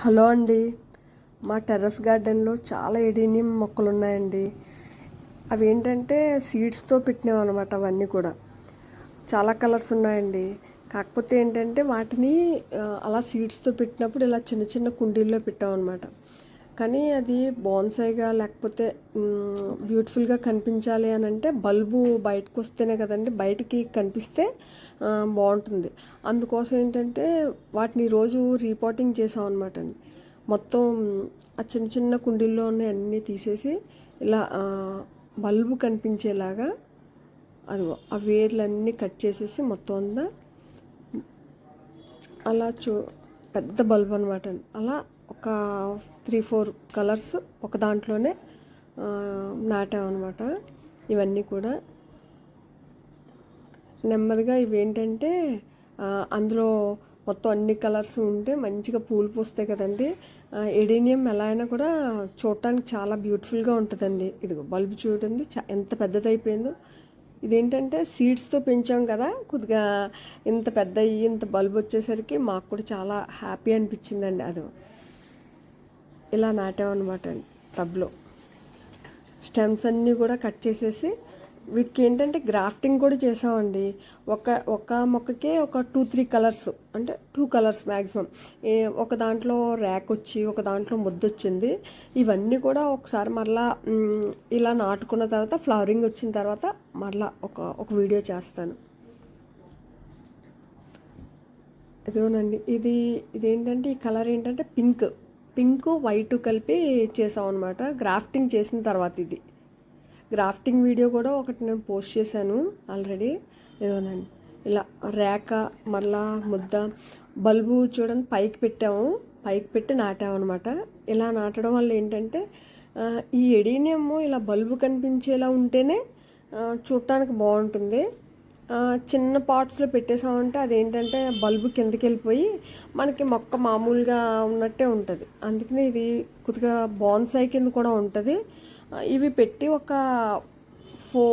Hello అండి. మా terrace గార్డెన్లో చాలా ఎడీనియం మొక్కలు ఉన్నాయండి. అవి ఏంటంటే సీడ్స్తో పెట్టినవి అనమాట అవన్నీ కూడా. చాలా కలర్స్ ఉన్నాయండి. కాకపోతే ఏంటంటే వాటిని అలా సీడ్స్తో పెట్టినప్పుడు ఇలా చిన్న చిన్న కుండీల్లో పెట్టామన్నమాట. కానీ అది బాన్సైగా లేకపోతే బ్యూటిఫుల్గా కనిపించాలి అని అంటే బల్బు బయటకు వస్తేనే కదండి బయటికి కనిపిస్తే బాగుంటుంది. అందుకోసం ఏంటంటే వాటిని రోజు రీపోటింగ్ చేసాం అనమాట అండి. మొత్తం ఆ చిన్న చిన్న కుండీల్లో ఉన్న అన్నీ తీసేసి ఇలా బల్బు కనిపించేలాగా అది ఆ వేర్లన్నీ కట్ చేసేసి మొత్తం అంతా అలా చూ పెద్ద బల్బ్ అనమాట అలా ఒక త్రీ ఫోర్ కలర్స్ ఒక దాంట్లోనే నాటామన్నమాట. ఇవన్నీ కూడా. నెమ్మదిగా ఇవి ఏంటంటే అందులో మొత్తం అన్ని కలర్స్ ఉంటే మంచిగా పూలు పూస్తాయి కదండి. ఎడీనియం ఎలా అయినా కూడా చూడటానికి చాలా బ్యూటిఫుల్గా ఉంటుందండి. ఇదిగో బల్బు చూడండి చా ఎంత పెద్దదైపోయిందో. ఇదేంటంటే సీడ్స్తో పెంచాం కదా కొద్దిగా ఇంత పెద్ద ఇంత బల్బ్ వచ్చేసరికి మాకు కూడా చాలా హ్యాపీ అనిపించిందండి అది. ఇలా నాటామన్నమాట టబ్లో స్టెమ్స్ అన్నీ కూడా కట్ చేసేసి వీటికి ఏంటంటే గ్రాఫ్టింగ్ కూడా చేసామండి. ఒక ఒక మొక్కకే ఒక టూ త్రీ కలర్స్ అంటే టూ కలర్స్ మ్యాక్సిమం ఒక దాంట్లో ర్యాక్ వచ్చి ఒక దాంట్లో ముద్ద వచ్చింది ఇవన్నీ కూడా ఒకసారి మరలా ఇలా నాటుకున్న తర్వాత ఫ్లవరింగ్ వచ్చిన తర్వాత మరలా ఒక ఒక వీడియో చేస్తాను. ఇదిగోనండి ఇది ఇదేంటంటే ఈ కలర్ ఏంటంటే పింక్ పింక్ వైట్ కలిపి చేసాం అనమాట గ్రాఫ్టింగ్ చేసిన తర్వాత ఇది. గ్రాఫ్టింగ్ వీడియో కూడా ఒకటి నేను పోస్ట్ చేశాను ఆల్రెడీ. ఏదోనండి ఇలా రేక మళ్ళా ముద్ద బల్బు చూడండి పైకి పెట్టాము. పైకి పెట్టి నాటాము అనమాట ఇలా నాటడం వల్ల ఏంటంటే ఈ ఎడీనేమో ఇలా బల్బు కనిపించేలా ఉంటేనే చూడటానికి బాగుంటుంది. చిన్న పాట్స్లో పెట్టేసామంటే అదేంటంటే బల్బు కిందకి వెళ్ళిపోయి మనకి మొక్క మామూలుగా ఉన్నట్టే ఉంటుంది. అందుకనే ఇది కొద్దిగా బాన్సాయి కింద కూడా ఉంటుంది. ఇవి పెట్టి ఒక ఫో